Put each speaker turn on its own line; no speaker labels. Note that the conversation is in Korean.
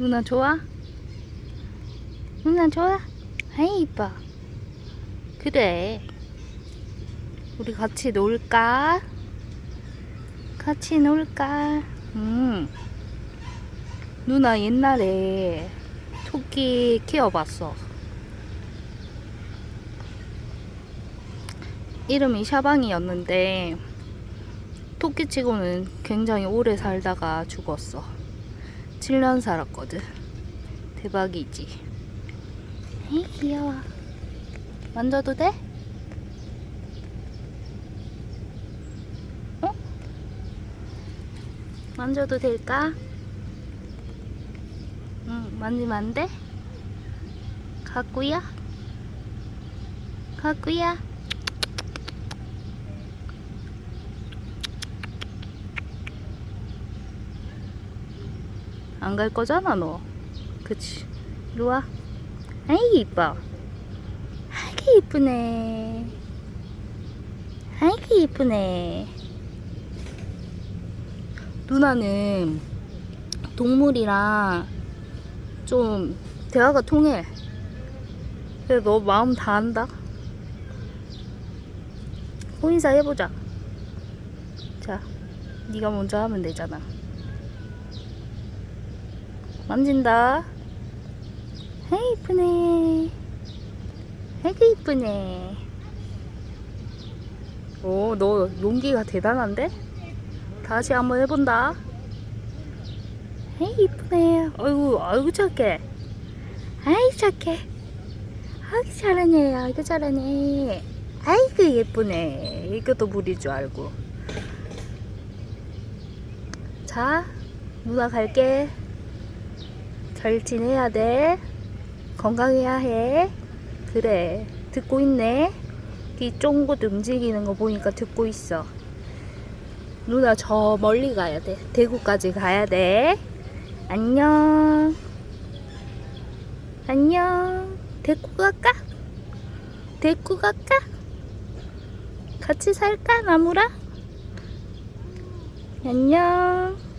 누나 좋아? 누나 좋아? 아이 이뻐 그래 우리 같이 놀까? 같이 놀까? 음 누나 옛날에 토끼 키워봤어 이름이 샤방이었는데 토끼치고는 굉장히 오래 살다가 죽었어 7년 살았거든 대박이지 에이 귀여워 만져도 돼? 어? 만져도 될까? 응 만지면 안 돼? 가꾸야? 가꾸야? 안 갈 거잖아 너. 그치? 이리 와. 아이 이뻐. 아이고 이쁘네. 아이고 이쁘네. 누나는 동물이랑 좀 대화가 통해. 그래 너 마음 다 안다. 호인사 해보자. 자 네가 먼저 하면 되잖아 만진다. 헤이 이쁘네. 아이고 이쁘네. 오, 너 용기가 대단한데? 다시 한번 해본다. 헤이 이쁘네. 아이고, 아이고 착해. 아이 착해. 아이고 잘하네. 아이고 잘하네. 아이고 예쁘네. 이것도 물일 줄 알고. 자, 누나 갈게. 잘 지내야 돼. 건강해야 해. 그래. 듣고 있네. 이 쫑긋 움직이는 거 보니까 듣고 있어. 누나 저 멀리 가야 돼. 대구까지 가야 돼. 안녕. 안녕. 데리고 갈까? 데리고 갈까? 같이 살까, 나무랑? 안녕.